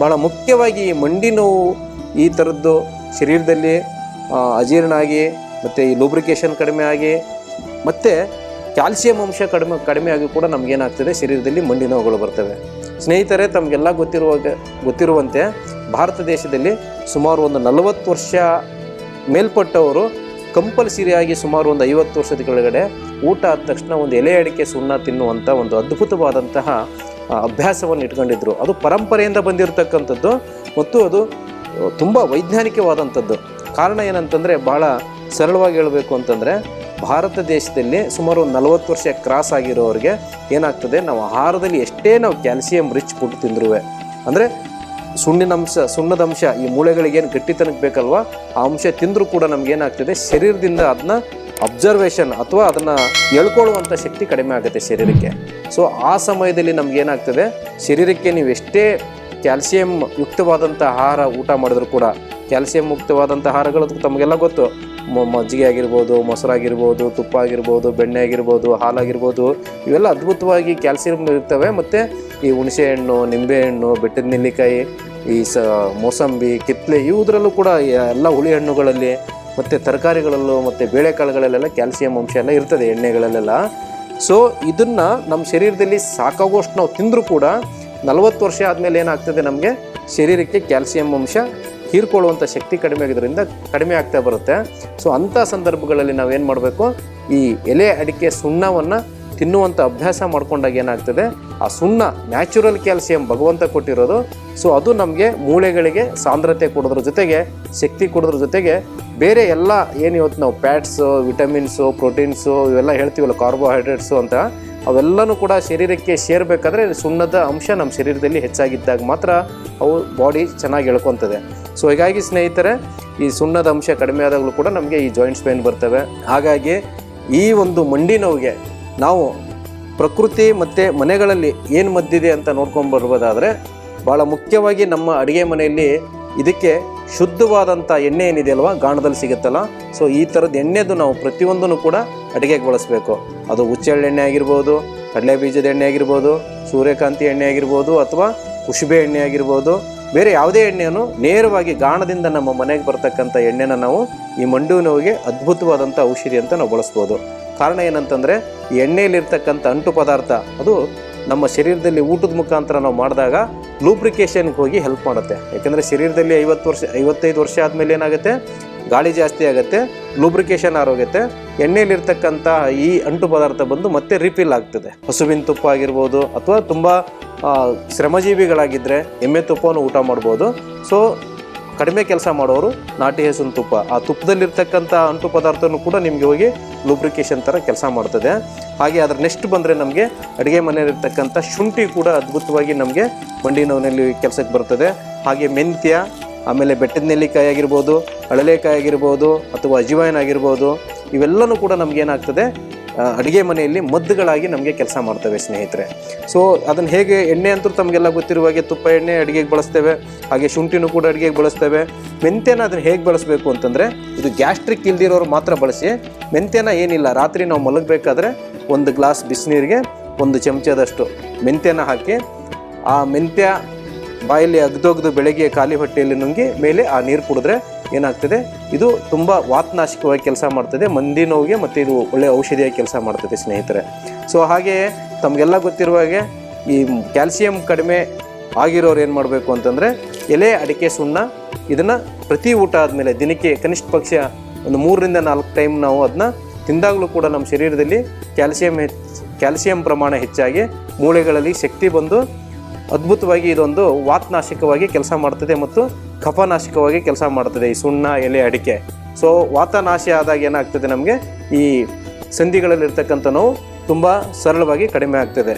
ಭಾಳ ಮುಖ್ಯವಾಗಿ ಮಂಡಿ ನೋವು ಈ ಥರದ್ದು ಶರೀರದಲ್ಲಿ ಅಜೀರ್ಣ ಆಗಿ, ಮತ್ತು ಈ ಲೂಬ್ರಿಕೇಶನ್ ಕಡಿಮೆ ಆಗಿ, ಮತ್ತು ಕ್ಯಾಲ್ಸಿಯಂ ಅಂಶ ಕಡಿಮೆ ಕಡಿಮೆ ಆಗಿ ಕೂಡ ನಮಗೇನಾಗ್ತದೆ ಶರೀರದಲ್ಲಿ ಮಂಡಿ ನೋವುಗಳು ಬರ್ತವೆ. ಸ್ನೇಹಿತರೆ, ತಮಗೆಲ್ಲ ಗೊತ್ತಿರುವ ಗೊತ್ತಿರುವಂತೆ ಭಾರತ ದೇಶದಲ್ಲಿ ಸುಮಾರು ಒಂದು ನಲವತ್ತು ವರ್ಷ ಮೇಲ್ಪಟ್ಟವರು ಕಂಪಲ್ಸರಿಯಾಗಿ ಸುಮಾರು ಒಂದು ಐವತ್ತು ವರ್ಷದ ಕೆಳಗಡೆ ಊಟ ಆದ ತಕ್ಷಣ ಒಂದು ಎಲೆ ಅಡಿಕೆ ಸುಣ್ಣ ತಿನ್ನುವಂಥ ಒಂದು ಅದ್ಭುತವಾದಂತಹ ಅಭ್ಯಾಸವನ್ನು ಇಟ್ಕೊಂಡಿದ್ರು. ಅದು ಪರಂಪರೆಯಿಂದ ಬಂದಿರತಕ್ಕಂಥದ್ದು ಮತ್ತು ಅದು ತುಂಬ ವೈಜ್ಞಾನಿಕವಾದಂಥದ್ದು. ಕಾರಣ ಏನಂತಂದರೆ ಬಹಳ ಸರಳವಾಗಿ ಹೇಳಬೇಕು ಅಂತಂದರೆ ಭಾರತ ದೇಶದಲ್ಲಿ ಸುಮಾರು ನಲವತ್ತು ವರ್ಷ ಕ್ರಾಸ್ ಆಗಿರೋರಿಗೆ ಏನಾಗ್ತದೆ, ನಾವು ಆಹಾರದಲ್ಲಿ ಎಷ್ಟೇ ನಾವು ಕ್ಯಾಲ್ಸಿಯಂ ರಿಚ್ ಫುಡ್ ತಿಂದ್ರೂ ಅಂದರೆ ಸುಣ್ಣಿನಂಶ ಸುಣ್ಣದ ಅಂಶ, ಈ ಮೂಳೆಗಳಿಗೆ ಏನು ಗಟ್ಟಿತನಕ್ಕೆ ಬೇಕಲ್ವಾ, ಆ ಅಂಶ ತಿಂದರೂ ಕೂಡ ನಮಗೇನಾಗ್ತದೆ ಶರೀರದಿಂದ ಅದನ್ನ ಅಬ್ಸರ್ವೇಷನ್ ಅಥವಾ ಅದನ್ನು ಎಳ್ಕೊಳ್ಳುವಂಥ ಶಕ್ತಿ ಕಡಿಮೆ ಆಗುತ್ತೆ ಶರೀರಕ್ಕೆ. ಸೊ ಆ ಸಮಯದಲ್ಲಿ ನಮಗೇನಾಗ್ತದೆ ಶರೀರಕ್ಕೆ ನೀವು ಎಷ್ಟೇ ಕ್ಯಾಲ್ಸಿಯಂ ಯುಕ್ತವಾದಂಥ ಆಹಾರ ಊಟ ಮಾಡಿದ್ರು ಕೂಡ, ಕ್ಯಾಲ್ಸಿಯಂ ಮುಕ್ತವಾದಂಥ ಆಹಾರಗಳು ತಮಗೆಲ್ಲ ಗೊತ್ತು. ಮಜ್ಜಿಗೆ ಆಗಿರ್ಬೋದು ಮೊಸರಾಗಿರ್ಬೋದು ತುಪ್ಪ ಆಗಿರ್ಬೋದು, ಬೆಣ್ಣೆ ಆಗಿರ್ಬೋದು, ಹಾಲಾಗಿರ್ಬೋದು, ಇವೆಲ್ಲ ಅದ್ಭುತವಾಗಿ ಕ್ಯಾಲ್ಸಿಯಂ ಇರ್ತವೆ. ಮತ್ತು ಈ ಹುಣಸೆ ಹಣ್ಣು ನಿಂಬೆಹಣ್ಣು ಬೆಟ್ಟದ ನೆಲ್ಲಿಕಾಯಿ, ಈ ಸ, ಮೋಸಂಬಿ, ಕಿತ್ಲೆ ಇವುದರಲ್ಲೂ ಕೂಡ ಎಲ್ಲ ಹುಳಿ ಹಣ್ಣುಗಳಲ್ಲಿ, ಮತ್ತು ತರಕಾರಿಗಳಲ್ಲೂ, ಮತ್ತು ಬೇಳೆಕಾಳುಗಳಲ್ಲೆಲ್ಲ ಕ್ಯಾಲ್ಸಿಯಂ ಅಂಶ ಎಲ್ಲ ಇರ್ತದೆ, ಎಣ್ಣೆಗಳಲ್ಲೆಲ್ಲ. ಸೊ ಇದನ್ನು ನಮ್ಮ ಶರೀರದಲ್ಲಿ ಸಾಕಾಗುವಷ್ಟು ನಾವು ತಿಂದರೂ ಕೂಡ ನಲವತ್ತು ವರ್ಷ ಆದಮೇಲೆ ಏನಾಗ್ತದೆ ನಮಗೆ? ಶರೀರಕ್ಕೆ ಕ್ಯಾಲ್ಸಿಯಂ ಅಂಶ ಹೀರ್ಕೊಳ್ಳುವಂಥ ಶಕ್ತಿ ಕಡಿಮೆ ಆಗಿದ್ದರಿಂದ ಕಡಿಮೆ ಆಗ್ತಾ ಬರುತ್ತೆ. ಸೊ ಅಂಥ ಸಂದರ್ಭಗಳಲ್ಲಿ ನಾವೇನು ಮಾಡಬೇಕು? ಈ ಎಲೆ ಅಡಿಕೆ ಸುಣ್ಣವನ್ನು ತಿನ್ನುವಂಥ ಅಭ್ಯಾಸ ಮಾಡ್ಕೊಂಡಾಗ ಏನಾಗ್ತದೆ? ಆ ಸುಣ್ಣ ನ್ಯಾಚುರಲ್ ಕ್ಯಾಲ್ಸಿಯಂ ಭಗವಂತ ಕೊಟ್ಟಿರೋದು. ಸೊ ಅದು ನಮಗೆ ಮೂಳೆಗಳಿಗೆ ಸಾಂದ್ರತೆ ಕೊಡೋದ್ರ ಜೊತೆಗೆ ಶಕ್ತಿ ಕೊಡೋದ್ರ ಜೊತೆಗೆ ಬೇರೆ ಎಲ್ಲ ಏನು ಇವತ್ತು ನಾವು ಪ್ಯಾಟ್ಸು ವಿಟಮಿನ್ಸು ಪ್ರೋಟೀನ್ಸು ಇವೆಲ್ಲ ಹೇಳ್ತೀವಲ್ಲ ಕಾರ್ಬೋಹೈಡ್ರೇಟ್ಸು ಅಂತ, ಅವೆಲ್ಲನೂ ಕೂಡ ಶರೀರಕ್ಕೆ ಸೇರಬೇಕಾದ್ರೆ ಸುಣ್ಣದ ಅಂಶ ನಮ್ಮ ಶರೀರದಲ್ಲಿ ಹೆಚ್ಚಾಗಿದ್ದಾಗ ಮಾತ್ರ ಅವು ಬಾಡಿ ಚೆನ್ನಾಗಿ ಎಳ್ಕೊತದೆ ಸೊ ಹೀಗಾಗಿ ಸ್ನೇಹಿತರೆ, ಈ ಸುಣ್ಣದ ಅಂಶ ಕಡಿಮೆ ಆದಾಗಲೂ ಕೂಡ ನಮಗೆ ಈ ಜಾಯಿಂಟ್ಸ್ ಪೇನ್ ಬರ್ತವೆ. ಹಾಗಾಗಿ ಈ ಒಂದು ಮಂಡಿ ನೋವಿಗೆ ನಾವು ಪ್ರಕೃತಿ ಮತ್ತು ಮನೆಗಳಲ್ಲಿ ಏನು ಮದ್ದಿದೆ ಅಂತ ನೋಡ್ಕೊಂಡು ಬರ್ಬೋದಾದರೆ ಭಾಳ ಮುಖ್ಯವಾಗಿ ನಮ್ಮ ಅಡುಗೆ ಮನೆಯಲ್ಲಿ ಇದಕ್ಕೆ ಶುದ್ಧವಾದಂಥ ಎಣ್ಣೆ ಏನಿದೆ ಅಲ್ವಾ, ಗಾಣದಲ್ಲಿ ಸಿಗುತ್ತಲ್ಲ ಸೊ ಈ ಥರದ ಎಣ್ಣೆದು ನಾವು ಪ್ರತಿಯೊಂದನ್ನು ಕೂಡ ಅಡುಗೆಗೆ ಬಳಸಬೇಕು. ಅದು ಹುಚ್ಚೆಳ್ಳು ಎಣ್ಣೆ ಆಗಿರ್ಬೋದು, ಕಡಲೆ ಬೀಜದ ಎಣ್ಣೆ ಆಗಿರ್ಬೋದು, ಸೂರ್ಯಕಾಂತಿ ಎಣ್ಣೆ ಆಗಿರ್ಬೋದು ಅಥವಾ ಕುಶುಬೆ ಎಣ್ಣೆ ಆಗಿರ್ಬೋದು ಬೇರೆ ಯಾವುದೇ ಎಣ್ಣೆಯನ್ನು ನೇರವಾಗಿ ಗಾಣದಿಂದ ನಮ್ಮ ಮನೆಗೆ ಬರ್ತಕ್ಕಂಥ ಎಣ್ಣೆನ ನಾವು ಈ ಮಂಡು ನೋವಿಗೆ ಅದ್ಭುತವಾದಂಥ ಔಷಧಿ ಅಂತ ನಾವು ಬಳಸ್ಬೋದು. ಕಾರಣ ಏನಂತಂದರೆ, ಈ ಎಣ್ಣೆಯಲ್ಲಿರ್ತಕ್ಕಂಥ ಅಂಟು ಪದಾರ್ಥ, ಅದು ನಮ್ಮ ಶರೀರದಲ್ಲಿ ಊಟದ ಮುಖಾಂತರ ನಾವು ಮಾಡಿದಾಗ ಲೂಬ್ರಿಕೇಷನ್ಗೆ ಹೋಗಿ ಹೆಲ್ಪ್ ಮಾಡುತ್ತೆ. ಯಾಕೆಂದರೆ ಶರೀರದಲ್ಲಿ ಐವತ್ತು ವರ್ಷ, ಐವತ್ತೈದು ವರ್ಷ ಆದಮೇಲೆ ಏನಾಗುತ್ತೆ? ಗಾಳಿ ಜಾಸ್ತಿ ಆಗುತ್ತೆ ಲೂಬ್ರಿಕೇಶನ್ ಆರೋಗುತ್ತೆ ಎಣ್ಣೆಯಲ್ಲಿರ್ತಕ್ಕಂಥ ಈ ಅಂಟು ಪದಾರ್ಥ ಬಂದು ಮತ್ತೆ ರಿಫಿಲ್ ಆಗ್ತದೆ. ಹಸುವಿನ ತುಪ್ಪ ಆಗಿರ್ಬೋದು ಅಥವಾ ತುಂಬ ಶ್ರಮಜೀವಿಗಳಾಗಿದ್ದರೆ ಎಮ್ಮೆ ತುಪ್ಪವನ್ನು ಊಟ ಮಾಡ್ಬೋದು. ಸೊ ಕಡಿಮೆ ಕೆಲಸ ಮಾಡೋರು ನಾಟಿ ಹಸುವಿನ ತುಪ್ಪ. ಆ ತುಪ್ಪದಲ್ಲಿರ್ತಕ್ಕಂಥ ಅಂಟು ಪದಾರ್ಥನೂ ಕೂಡ ನಿಮಗೆ ಹೋಗಿ ಲೂಬ್ರಿಕೇಶನ್ ಥರ ಕೆಲಸ ಮಾಡ್ತದೆ. ಹಾಗೆ ಅದರ ನೆಕ್ಸ್ಟ್ ಬಂದರೆ ನಮಗೆ ಅಡುಗೆ ಮನೆಯಲ್ಲಿರ್ತಕ್ಕಂಥ ಶುಂಠಿ ಕೂಡ ಅದ್ಭುತವಾಗಿ ನಮಗೆ ಮಂಡಿ ನೋವಿನಲ್ಲಿ ಕೆಲಸಕ್ಕೆ ಬರ್ತದೆ. ಹಾಗೆ ಮೆಂತ್ಯ ಆಮೇಲೆ ಬೆಟ್ಟದ ನೆಲ್ಲಿಕಾಯಿ ಆಗಿರ್ಬೋದು, ಅಳಲೆಕಾಯಿ ಆಗಿರ್ಬೋದು ಅಥವಾ ಅಜಿವಾಯನ್ ಆಗಿರ್ಬೋದು ಇವೆಲ್ಲವೂ ಕೂಡ ನಮಗೇನಾಗ್ತದೆ ಅಡುಗೆ ಮನೆಯಲ್ಲಿ ಮದ್ದುಗಳಾಗಿ ನಮಗೆ ಕೆಲಸ ಮಾಡ್ತವೆ ಸ್ನೇಹಿತರೆ. ಸೊ ಅದನ್ನು ಹೇಗೆ ಎಣ್ಣೆ ಅಂತೂ ತಮಗೆಲ್ಲ ಗೊತ್ತಿರುವ ಹಾಗೆ ತುಪ್ಪ ಎಣ್ಣೆ ಅಡುಗೆಗೆ ಬಳಸ್ತೇವೆ, ಹಾಗೆ ಶುಂಠಿನೂ ಕೂಡ ಅಡುಗೆಗೆ ಬಳಸ್ತೇವೆ. ಮೆಂತ್ಯನ ಅದನ್ನು ಹೇಗೆ ಬಳಸಬೇಕು ಅಂತಂದರೆ, ಇದು ಗ್ಯಾಸ್ಟ್ರಿಕ್ ಇಲ್ದಿರೋರು ಮಾತ್ರ ಬಳಸಿ, ಮೆಂತ್ಯನ ಏನಿಲ್ಲ, ರಾತ್ರಿ ನಾವು ಮಲಗಬೇಕಾದ್ರೆ ಒಂದು ಗ್ಲಾಸ್ ಬಿಸಿನೀರಿಗೆ ಒಂದು ಚಮಚದಷ್ಟು ಮೆಂತ್ಯನ ಹಾಕಿ, ಆ ಮೆಂತ್ಯ ಬಾಯಲ್ಲಿ ಅಗ್ದೊಗ್ದು ಬೆಳಗ್ಗೆ ಖಾಲಿ ಹೊಟ್ಟೆಯಲ್ಲಿ ನುಂಗಿ ಮೇಲೆ ಆ ನೀರು ಕುಡಿದ್ರೆ ಏನಾಗ್ತದೆ? ಇದು ತುಂಬ ವಾತ್ನಾಶಕವಾಗಿ ಕೆಲಸ ಮಾಡ್ತದೆ, ಮಂದಿ ನೋವಿಗೆ ಮತ್ತು ಇದು ಒಳ್ಳೆಯ ಔಷಧಿಯಾಗಿ ಕೆಲಸ ಮಾಡ್ತದೆ ಸ್ನೇಹಿತರೆ. ಸೊ ಹಾಗೆಯೇ ತಮಗೆಲ್ಲ ಗೊತ್ತಿರುವ ಹಾಗೆ ಈ ಕ್ಯಾಲ್ಸಿಯಂ ಕಡಿಮೆ ಆಗಿರೋರು ಏನು ಮಾಡಬೇಕು ಅಂತಂದರೆ ಎಲೆ, ಅಡಿಕೆ, ಸುಣ್ಣ, ಇದನ್ನು ಪ್ರತಿ ಊಟ ಆದಮೇಲೆ ದಿನಕ್ಕೆ ಕನಿಷ್ಠ ಪಕ್ಷ ಒಂದು ಮೂರರಿಂದ ನಾಲ್ಕು ಟೈಮ್ ನಾವು ಅದನ್ನ ತಿಂದಾಗಲೂ ಕೂಡ ನಮ್ಮ ಶರೀರದಲ್ಲಿ ಕ್ಯಾಲ್ಸಿಯಂ ಹೆಚ್ಚು, ಕ್ಯಾಲ್ಸಿಯಂ ಪ್ರಮಾಣ ಹೆಚ್ಚಾಗಿ ಮೂಳೆಗಳಲ್ಲಿ ಶಕ್ತಿ ಬಂದು ಅದ್ಭುತವಾಗಿ ಇದೊಂದು ವಾತನಾಶಕವಾಗಿ ಕೆಲಸ ಮಾಡ್ತದೆ ಮತ್ತು ಕಫನಾಶಕವಾಗಿ ಕೆಲಸ ಮಾಡ್ತದೆ ಈ ಸುಣ್ಣ, ಎಲೆ, ಅಡಿಕೆ. ಸೊ ವಾತನಾಶ ಆದಾಗ ಏನಾಗ್ತದೆ ನಮಗೆ ಈ ಸಂಧಿಗಳಲ್ಲಿರ್ತಕ್ಕಂಥ ನೋವು ತುಂಬ ಸರಳವಾಗಿ ಕಡಿಮೆ ಆಗ್ತದೆ.